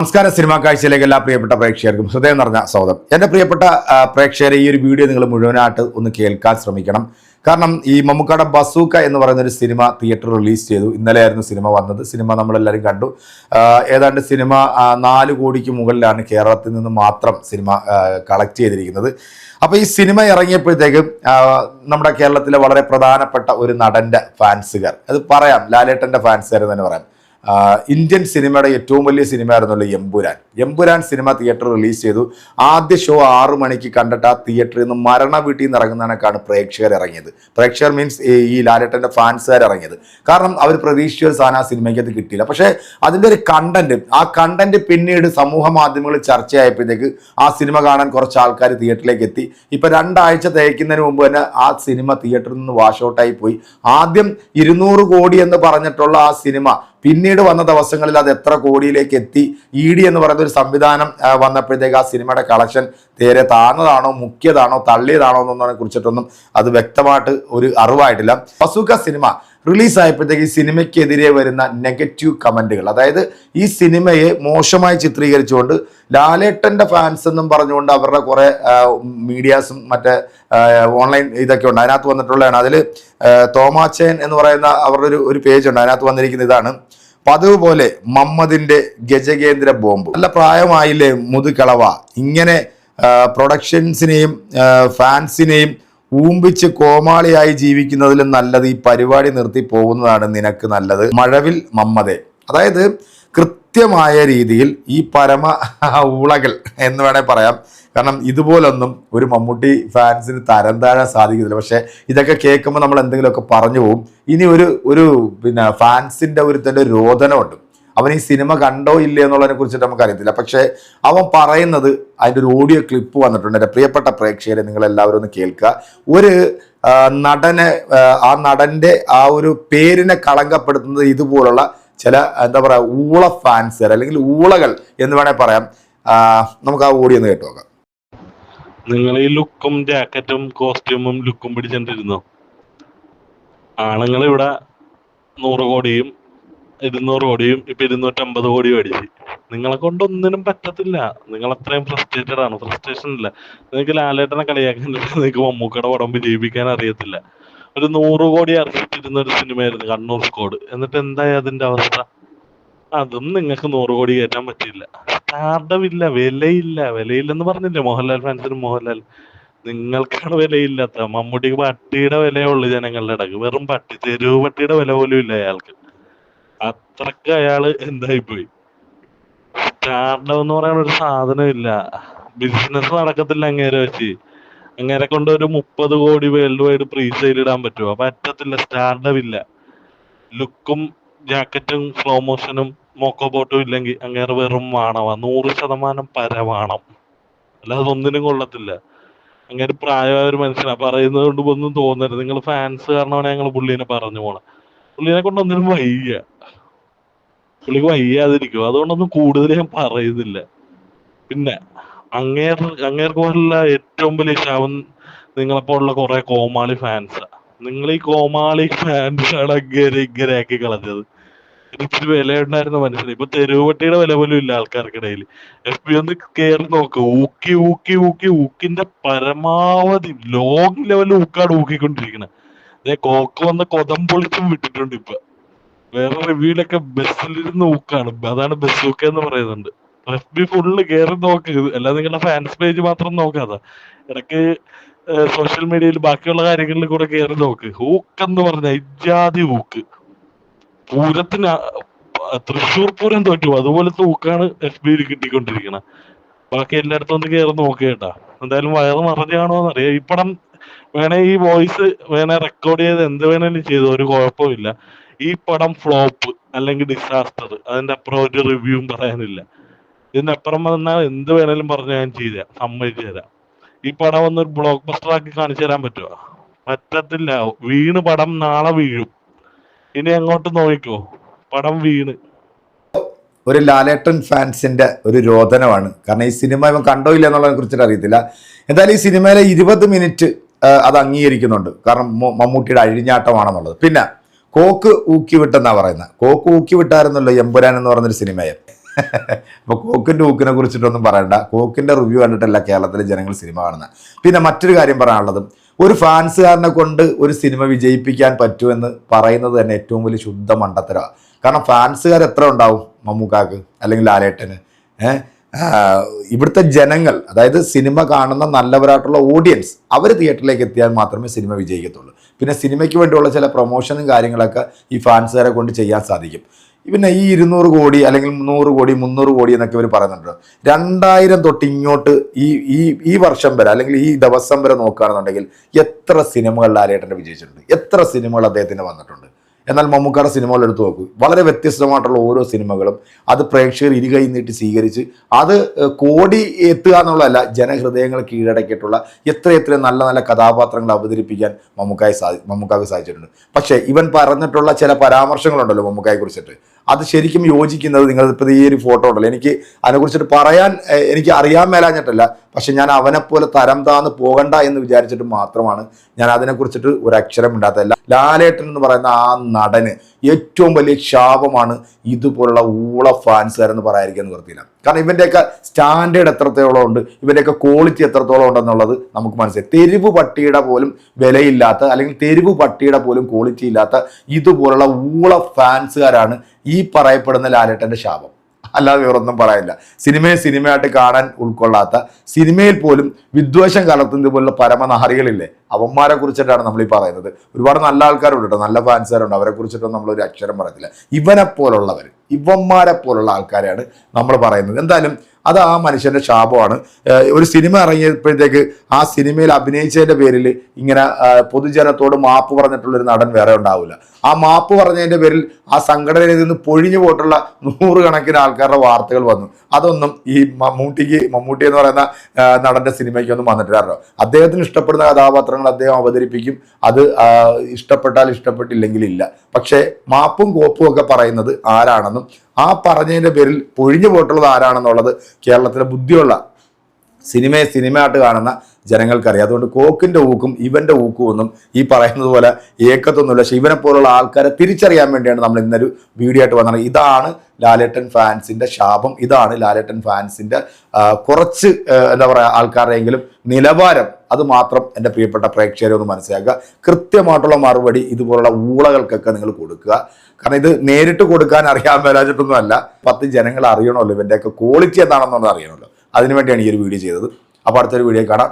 നമസ്കാരം സിനിമാ കാഴ്ചയിലേക്ക് എല്ലാ പ്രിയപ്പെട്ട പ്രേക്ഷകർക്കും ഹൃദയം നിറഞ്ഞ സ്വാഗതം. എന്റെ പ്രിയപ്പെട്ട പ്രേക്ഷകരെ ഈ ഒരു വീഡിയോ നിങ്ങൾ മുഴുവനായിട്ട് ഒന്ന് കേൾക്കാൻ ശ്രമിക്കണം. കാരണം ഈ മമ്മൂക്കാട ബസൂക്ക എന്ന് പറയുന്ന ഒരു സിനിമ തിയേറ്റർ റിലീസ് ചെയ്തു. ഇന്നലെയായിരുന്നു സിനിമ വന്നത്. സിനിമ നമ്മളെല്ലാവരും കണ്ടു. ഏതാണ്ട് സിനിമ നാല് കോടിക്ക് മുകളിലാണ് കേരളത്തിൽ നിന്ന് മാത്രം സിനിമ കളക്ട് ചെയ്തിരിക്കുന്നത്. അപ്പോൾ ഈ സിനിമ ഇറങ്ങിയപ്പോഴത്തേക്കും നമ്മുടെ കേരളത്തിലെ വളരെ പ്രധാനപ്പെട്ട ഒരു നടന്റെ ഫാൻസുകാർ അത് പറയാം ലാലേട്ടന്റെ ഫാൻസുകാർ തന്നെ പറയാം. ഇന്ത്യൻ സിനിമയുടെ ഏറ്റവും വലിയ സിനിമയായിരുന്നല്ലോ Empuraan. Empuraan cinema theatre release ചെയ്തു. ആദ്യ ഷോ ആറു മണിക്ക് കണ്ടിട്ട് ആ തിയേറ്ററിൽ നിന്ന് മരണ വീട്ടിൽ നിന്ന് ഇറങ്ങുന്നതിനൊക്കെയാണ് പ്രേക്ഷകർ ഇറങ്ങിയത്. പ്രേക്ഷകർ മീൻസ് ഈ ലാലേട്ടന്റെ ഫാൻസുകാർ ഇറങ്ങിയത്. കാരണം അവർ പ്രതീക്ഷിച്ച ഒരു സാധനം ആ സിനിമയ്ക്ക് അത് കിട്ടിയില്ല. പക്ഷേ അതിന്റെ ഒരു കണ്ടന്റ് ആ കണ്ടന്റ് പിന്നീട് സമൂഹ മാധ്യമങ്ങളിൽ ചർച്ചയായപ്പോഴത്തേക്ക് ആ സിനിമ കാണാൻ കുറച്ച് ആൾക്കാർ തിയേറ്ററിലേക്ക് എത്തി. ഇപ്പം രണ്ടാഴ്ച തേക്കുന്നതിന് മുമ്പ് തന്നെ ആ സിനിമ തിയേറ്ററിൽ നിന്ന് വാഷ് ഔട്ടായി പോയി. ആദ്യം ഇരുന്നൂറ് കോടി എന്ന് പറഞ്ഞിട്ടുള്ള ആ സിനിമ പിന്നീട് വന്ന ദിവസങ്ങളിൽ അത് എത്ര കോടിയിലേക്ക് എത്തി? ഇ ഡി എന്ന് പറയുന്ന ഒരു സംവിധാനം വന്നപ്പോഴത്തേക്ക് ആ സിനിമയുടെ കളക്ഷൻ തീരെ താഴ്ന്നതാണോ മുക്കിയതാണോ തള്ളിയതാണോ എന്നതിനെ കുറിച്ചിട്ടൊന്നും അത് വ്യക്തമായിട്ട് ഒരു അറിവായിട്ടില്ല. പസുക സിനിമ റിലീസ് ആയപ്പോഴത്തേക്ക് ഈ സിനിമയ്ക്കെതിരെ വരുന്ന നെഗറ്റീവ് കമന്റുകൾ അതായത് ഈ സിനിമയെ മോശമായി ചിത്രീകരിച്ചുകൊണ്ട് ലാലേട്ടന്റെ ഫാൻസ് എന്നും പറഞ്ഞുകൊണ്ട് അവരുടെ കുറേ മീഡിയാസും മറ്റേ ഓൺലൈൻ ഇതൊക്കെ ഉണ്ട്. അതിനകത്ത് വന്നിട്ടുള്ളതാണ്. അതിൽ തോമാച്ചൻ എന്ന് പറയുന്ന അവരുടെ ഒരു ഒരു പേജ് ഉണ്ട്. അതിനകത്ത് വന്നിരിക്കുന്ന ഇതാണ്. പതിവ് പോലെ മമ്മദിന്റെ ഗജകേന്ദ്ര ബോംബ്. നല്ല പ്രായമായില്ലേ മുതുകളവ ഇങ്ങനെ പ്രൊഡക്ഷൻസിനെയും ഫാൻസിനെയും ഊമ്പിച്ച് കോമാളിയായി ജീവിക്കുന്നതിലും നല്ലത് ഈ പരിപാടി നിർത്തി പോകുന്നതാണ് നിനക്ക് നല്ലത്. മഴവിൽ മമ്മതെ അതായത് കൃത്യമായ രീതിയിൽ ഈ പരമ ഊളകൾ എന്ന് വേണേൽ പറയാം. കാരണം ഇതുപോലൊന്നും ഒരു മമ്മൂട്ടി ഫാൻസിന് തരം താഴാൻ സാധിക്കുന്നില്ല പക്ഷെ ഇതൊക്കെ കേൾക്കുമ്പോൾ നമ്മൾ എന്തെങ്കിലുമൊക്കെ പറഞ്ഞു പോകും ഇനി ഒരു ഒരു പിന്നെ ഫാൻസിന്റെ ഒരു തന്നെ രോദനമുണ്ട്. അവൻ ഈ സിനിമ കണ്ടോ ഇല്ലേ എന്നുള്ളതിനെ കുറിച്ചിട്ട് നമുക്ക് അറിയത്തില്ല പക്ഷേ അവൻ പറയുന്നത് അതിന്റെ ഒരു ഓഡിയോ ക്ലിപ്പ് വന്നിട്ടുണ്ട്. എന്റെ പ്രിയപ്പെട്ട പ്രേക്ഷകരെ നിങ്ങൾ എല്ലാവരും ഒന്ന് കേൾക്കുക. ഒരു നടനെ ആ, നടന്റെ ആ ഒരു പേരിനെ കളങ്കപ്പെടുത്തുന്നത് ഇതുപോലുള്ള ചില എന്താ പറയുക ഊള ഫാൻസ് അല്ലെങ്കിൽ ഊളകൾ എന്ന് വേണേൽ പറയാം. നമുക്ക് ആ ഓഡിയോ ഒന്ന് കേട്ടു നോക്കാം. നിങ്ങൾ ഈ ലുക്കും ജാക്കറ്റും കോസ്റ്റ്യൂമും ലുക്കും പിടിച്ചിട്ടിരുന്നോ ആണുങ്ങൾ ഇവിടെ നൂറ് കോടിയും ഇരുന്നൂറ് കോടിയും ഇപ്പൊ ഇരുന്നൂറ്റമ്പത് കോടിയും അടിച്ച്. നിങ്ങളെ കൊണ്ട് ഒന്നിനും പറ്റത്തില്ല. നിങ്ങൾ അത്രയും ഫ്രസ്ട്രേറ്റഡ് ആണ്. ഫ്രസ്ട്രേഷൻ ഇല്ല. നിങ്ങൾക്ക് ലാലേട്ടനെ കളിയാക്കാൻ നിങ്ങൾക്ക് മമ്മൂക്കയുടെ പടം ജീവിക്കാൻ അറിയത്തില്ല. ഒരു നൂറ് കോടി അർഹിച്ചിരുന്ന ഒരു സിനിമയായിരുന്നു കണ്ണൂർ സ്കോഡ്. എന്നിട്ട് എന്തായി അതിന്റെ അവസ്ഥ? അതും നിങ്ങൾക്ക് നൂറ് കോടി കയറ്റാൻ പറ്റില്ല സ്റ്റാർഡം ഇല്ല വിലയില്ല. വിലയില്ലെന്ന് പറഞ്ഞില്ലേ മോഹൻലാൽ ഫാൻസിന് മോഹൻലാൽ നിങ്ങൾക്കാണ് വിലയില്ലാത്ത. മമ്മൂട്ടിക്ക് പട്ടിയുടെ വിലയേ ഉള്ളൂ ജനങ്ങളുടെ ഇടയ്ക്ക്. വെറും പട്ടി തെരുവ് പട്ടിയുടെ വില പോലും ഇല്ല അയാൾക്ക്. അത്രയ്ക്ക് അയാൾ എന്തായി പോയി. സ്റ്റാർഡം എന്ന് പറയുന്ന ഒരു സാധനം ഇല്ല ബിസിനസ് നടക്കത്തില്ല അങ്ങേരെ വെച്ച്. അങ്ങേരെ കൊണ്ട് ഒരു മുപ്പത് കോടി വേൾഡ് വൈഡ് പ്രീ സെയിൽ ഇടാൻ പറ്റുമോ? പറ്റത്തില്ല സ്റ്റാർഡം ഇല്ല. ലുക്കും ജാക്കറ്റും സ്ലോ മോഷനും മോക്കോ ബോട്ടും ഇല്ലെങ്കിൽ അങ്ങേറെ വെറും വാണവാ. നൂറ് ശതമാനം പരവാണം. അല്ലാതെ ഒന്നിനും കൊള്ളത്തില്ല. അങ്ങനെ പ്രായമായ ഒരു മനുഷ്യനാ. പറയുന്നത് കൊണ്ട് ഒന്നും തോന്നരുത്. നിങ്ങൾ ഫാൻസ് കാരണമാണ് ഞങ്ങൾ പുള്ളീനെ പറഞ്ഞു പോണെ. പുള്ളീനെ കൊണ്ട് ഒന്നിനും വയ്യ. പുള്ളിക്ക് വയ്യാതിരിക്കും. അതുകൊണ്ടൊന്നും കൂടുതൽ ഞാൻ പറയുന്നില്ല. പിന്നെ അങ്ങേർ അങ്ങേർക്ക് പോലുള്ള ഏറ്റവും വലിയ ശവം നിങ്ങളെപ്പോലുള്ള കുറെ കോമാളി ഫാൻസാ നിങ്ങൾ ഈ കോമാളി ഫാൻസാണ് അങ്ങേരെ ഇങ്ങനെ ആക്കി കളഞ്ഞത്. ഇച്ചിരി വില ഉണ്ടായിരുന്ന മനസ്സിലായി. ഇപ്പൊ തെരുവുപട്ടിയുടെ വില പോലും ഇല്ല ആൾക്കാർക്കിടയിൽ എഫ് ബി ഒന്ന് കയറി നോക്ക്. ഊക്കി ഊക്കി ഊക്കി ഊക്കിന്റെ പരമാവധി ലോങ് ലെവലിൽ ഊക്കാണ് ഊക്കിക്കൊണ്ടിരിക്കുന്നത് കോക്ക് വന്ന് കൊതം പൊളിച്ചും വിട്ടിട്ടുണ്ട് ഇപ്പൊ. വേറെ റിവ്യൂലൊക്കെ ബസ്സിലിരുന്ന് ഊക്കാണ്. അതാണ് ബസ് ഊക്ക എന്ന് പറയുന്നുണ്ട്. എഫ് ബി ഫുള്ള് കേറി നോക്ക്. അല്ലാതെ നിങ്ങളുടെ ഫാൻസ് പേജ് മാത്രം നോക്കാതെ ഇടയ്ക്ക് സോഷ്യൽ മീഡിയയിൽ ബാക്കിയുള്ള കാര്യങ്ങളിൽ കൂടെ കേറി നോക്ക്. ഊക്കെന്ന് പറഞ്ഞ ഇജാതി ഹൂക്ക് പൂരത്തിന് തൃശ്ശൂർ പൂരം തോറ്റു. അതുപോലത്തെ ഹൂക്കാണ് എഫ് ബിയിൽ കിട്ടിക്കൊണ്ടിരിക്കുന്നത് ബാക്കി എല്ലായിടത്തും ഒന്ന് കയറി നോക്കേട്ടാ കേട്ടാ. എന്തായാലും വയറ് മറഞ്ഞാണോ എന്നറിയാം. ഈ പടം വേണേ ഈ വോയിസ് വേണേ റെക്കോർഡ് ചെയ്ത് എന്ത് വേണേലും ചെയ്തു. ഒരു കുഴപ്പമില്ല ഈ പടം ഫ്ലോപ്പ് അല്ലെങ്കിൽ ഡിസാസ്റ്റർ അതിന്റെ അപ്പുറം ഒരു റിവ്യൂവും പറയാനില്ല. ഇതിന്റെ അപ്പുറം വന്നാൽ എന്ത് വേണേലും പറഞ്ഞ് ഞാൻ ചെയ്തു സമ്മതിച്ചു തരാം. ഈ പടം ഒന്ന് ഒരു ബ്ലോക്ക് ബസ്റ്റർ ആക്കി കാണിച്ചു തരാൻ പറ്റുമോ പറ്റത്തില്ല. വീണ് പടം നാളെ വീഴും. ഇനി അങ്ങോട്ട് നോക്കിക്കോ. പടം വീണ്. ഒരു ലാലേട്ടൻ ഫാൻസിന്റെ ഒരു രോദനമാണ്. കാരണം ഈ സിനിമ ഇവൻ കണ്ടോ ഇല്ല എന്നുള്ളതിനെ കുറിച്ചിട്ട് അറിയത്തില്ല. എന്തായാലും ഈ സിനിമയിലെ ഇരുപത് മിനിറ്റ് അത് അംഗീകരിക്കുന്നുണ്ട്. കാരണം മമ്മൂട്ടിയുടെ അഴിഞ്ഞാട്ടമാണെന്നുള്ളത്. പിന്നെ കോക്ക് ഊക്കി വിട്ടെന്നാ പറയുന്നത് കോക്ക് ഊക്കി വിട്ടായിരുന്നല്ലോ എമ്പുരാൻ എന്ന് പറഞ്ഞൊരു സിനിമയെ. അപ്പോൾ കോക്കിന്റെ ഊക്കിനെ കുറിച്ചിട്ടൊന്നും പറയണ്ട. കോക്കിന്റെ റിവ്യൂ കണ്ടിട്ടല്ല കേരളത്തിലെ ജനങ്ങൾ സിനിമ കാണുന്നത് പിന്നെ മറ്റൊരു കാര്യം പറയാനുള്ളത്. ഒരു ഫാൻസുകാരനെ കൊണ്ട് ഒരു സിനിമ വിജയിപ്പിക്കാൻ പറ്റുമെന്ന് പറയുന്നത് തന്നെ ഏറ്റവും വലിയ ശുദ്ധ മണ്ടത്തരമാണ് കാരണം ഫാൻസുകാർ എത്ര ഉണ്ടാവും മമ്മൂക്കാക്ക് അല്ലെങ്കിൽ ലാലേട്ടന്? ഏഹ്? ഇവിടുത്തെ ജനങ്ങൾ അതായത് സിനിമ കാണുന്ന നല്ലവരായിട്ടുള്ള ഓഡിയൻസ് അവർ തിയേറ്ററിലേക്ക് എത്തിയാൽ മാത്രമേ സിനിമ വിജയിക്കത്തുള്ളൂ. പിന്നെ സിനിമയ്ക്ക് വേണ്ടിയുള്ള ചില പ്രൊമോഷനും കാര്യങ്ങളൊക്കെ ഈ ഫാൻസുകാരെ കൊണ്ട് ചെയ്യാൻ സാധിക്കും. പിന്നെ ഈ ഇരുന്നൂറ് കോടി അല്ലെങ്കിൽ മുന്നൂറ് കോടി മുന്നൂറ് കോടി എന്നൊക്കെ ഇവർ പറയുന്നുണ്ട്. രണ്ടായിരം തൊട്ട് ഇങ്ങോട്ട് ഈ ഈ ഈ വർഷം വരെ അല്ലെങ്കിൽ ഈ ദിവസം വരെ നോക്കുകയാണെന്നുണ്ടെങ്കിൽ എത്ര സിനിമകൾ ലാലേട്ടന്റെ വിജയിച്ചിട്ടുണ്ട്? എത്ര സിനിമകൾ അദ്ദേഹത്തിന് വന്നിട്ടുണ്ട്? എന്നാൽ മമ്മൂക്കയുടെ സിനിമകൾ എടുത്തു നോക്കൂ. വളരെ വ്യത്യസ്തമായിട്ടുള്ള ഓരോ സിനിമകളും അത് പ്രേക്ഷകർ ഇരുകൈ നീട്ടി സ്വീകരിച്ച് അത് കോടി എത്തുക എന്നുള്ളതല്ല ജനഹൃദയങ്ങൾ കീഴടക്കിയിട്ടുള്ള എത്ര എത്ര നല്ല നല്ല കഥാപാത്രങ്ങൾ അവതരിപ്പിക്കാൻ മമ്മൂക്കായി സാധി മമ്മൂക്കാക്ക് സാധിച്ചിട്ടുണ്ട്. പക്ഷേ ഇവൻ പറഞ്ഞിട്ടുള്ള ചില പരാമർശങ്ങളുണ്ടല്ലോ മമ്മൂക്കായെ കുറിച്ചിട്ട് അത് ശരിക്കും യോജിക്കുന്നത് നിങ്ങൾ ഇപ്പോൾ ഈ ഒരു ഫോട്ടോ ഉണ്ടല്ലോ എനിക്ക് അതിനെക്കുറിച്ചിട്ട് പറയാൻ എനിക്ക് അറിയാൻ മേലാഞ്ഞിട്ടല്ല. പക്ഷെ ഞാൻ അവനെപ്പോലെ തരം താന്ന് പോകണ്ട എന്ന് വിചാരിച്ചിട്ട് മാത്രമാണ് ഞാൻ അതിനെക്കുറിച്ചിട്ട് ഒരു അക്ഷരം ഇണ്ടാത്തതല്ല ലാലേട്ടൻ എന്ന് പറയുന്ന ആ നടന് ഏറ്റവും വലിയ ശാപമാണ് ഇതുപോലുള്ള ഊള ഫാൻസുകാരെന്ന് പറയാതിരിക്കാൻ നിവർത്തിയില്ല കാരണം ഇവന്റെയൊക്കെ സ്റ്റാൻഡേർഡ് എത്രത്തോളം ഉണ്ട് ഇവന്റെയൊക്കെ ക്വാളിറ്റി എത്രത്തോളം ഉണ്ടെന്നുള്ളത് നമുക്ക് മനസ്സിലായി. തെരുവ് പട്ടിയുടെ പോലും വിലയില്ലാത്ത അല്ലെങ്കിൽ തെരുവ് പട്ടിയുടെ പോലും ക്വാളിറ്റി ഇല്ലാത്ത ഇതുപോലുള്ള ഊള ഫാൻസുകാരാണ് പറയപ്പെടുന്ന ലാലേട്ടന്റെ ശാപം. അല്ലാതെ വേറൊന്നും പറയാനില്ല സിനിമയെ സിനിമയായിട്ട് കാണാൻ ഉൾക്കൊള്ളാത്ത സിനിമയിൽ പോലും വിദ്വേഷം കലർത്തുന്നത് പോലുള്ള പരമനഹറികളില്ലേ അവന്മാരെ കുറിച്ചിട്ടാണ് നമ്മൾ ഈ പറയുന്നത്. ഒരുപാട് നല്ല ആൾക്കാരുണ്ട് കേട്ടോ. നല്ല ഫാൻസുകാരുണ്ട്. അവരെ കുറിച്ചിട്ടൊന്നും നമ്മൾ ഒരു അക്ഷരം പറയത്തില്ല. ഇവനെ പോലുള്ളവർ ഇവന്മാരെ പോലുള്ള ആൾക്കാരെയാണ് നമ്മൾ പറയുന്നത്. എന്തായാലും അത് ആ മനുഷ്യന്റെ ശാപമാണ്. ഒരു സിനിമ ഇറങ്ങിയപ്പോഴത്തേക്ക് ആ സിനിമയിൽ അഭിനയിച്ചതിന്റെ പേരിൽ ഇങ്ങനെ പൊതുജനത്തോട് മാപ്പ് പറഞ്ഞിട്ടുള്ള ഒരു നടൻ വേറെ ഉണ്ടാവില്ല. ആ മാപ്പ് പറഞ്ഞതിന്റെ പേരിൽ ആ സംഘടനയിൽ നിന്ന് പൊഴിഞ്ഞു പോയിട്ടുള്ള നൂറുകണക്കിന് ആൾക്കാരുടെ വാർത്തകൾ വന്നു. അതൊന്നും ഈ മമ്മൂട്ടിക്ക് മമ്മൂട്ടി എന്ന് പറയുന്ന നടന്റെ സിനിമയ്ക്കൊന്നും വന്നിട്ടില്ലല്ലോ അദ്ദേഹത്തിന് ഇഷ്ടപ്പെടുന്ന കഥാപാത്രങ്ങൾ അദ്ദേഹം അവതരിപ്പിക്കും. അത് ഇഷ്ടപ്പെട്ടാൽ ഇഷ്ടപ്പെട്ടില്ലെങ്കിൽ ഇല്ല. പക്ഷേ മാപ്പും കോപ്പും ഒക്കെ പറയുന്നത് ആരാണെന്നും ആ പറഞ്ഞതിന്റെ പേരിൽ പൊഴിഞ്ഞു പോയിട്ടുള്ളത് ആരാണെന്നുള്ളത് കേരളത്തിലെ ബുദ്ധിയുള്ള സിനിമയെ സിനിമയായിട്ട് കാണുന്ന ജനങ്ങൾക്കറിയാം. അതുകൊണ്ട് കോക്കിന്റെ ഊക്കും ഇവന്റെ ഊക്കും ഒന്നും ഈ പറയുന്നത് പോലെ ഏക്കത്തൊന്നുമില്ല. പക്ഷേ ഇവനെ പോലുള്ള ആൾക്കാരെ തിരിച്ചറിയാൻ വേണ്ടിയാണ് നമ്മൾ ഇന്നൊരു വീഡിയോ ആയിട്ട് വന്നത്. ഇതാണ് ലാലേട്ടൻ ഫാൻസിന്റെ ശാപം. ഇതാണ് ലാലേട്ടൻ ഫാൻസിന്റെ കുറച്ച് എന്താ പറയുക ആൾക്കാരുടെയെങ്കിലും നിലവാരം. അത് മാത്രം എന്റെ പ്രിയപ്പെട്ട പ്രേക്ഷകരെ ഒന്ന് മനസ്സിലാക്കുക. കൃത്യമായിട്ടുള്ള മറുപടി ഇതുപോലുള്ള ഊളകൾക്കൊക്കെ നിങ്ങൾ കൊടുക്കുക. കാരണം ഇത് നേരിട്ട് കൊടുക്കാൻ അറിയാൻ മേലാച്ചിട്ടൊന്നും അല്ല പത്ത് ജനങ്ങൾ അറിയണമല്ലോ ഇവന്റെയൊക്കെ ക്വാളിറ്റി എന്താണെന്നുള്ളത് അറിയണമല്ലോ. അതിനുവേണ്ടിയാണ് ഈ ഒരു വീഡിയോ ചെയ്തത്. അപ്പോൾ അടുത്തൊരു വീഡിയോ കാണാം.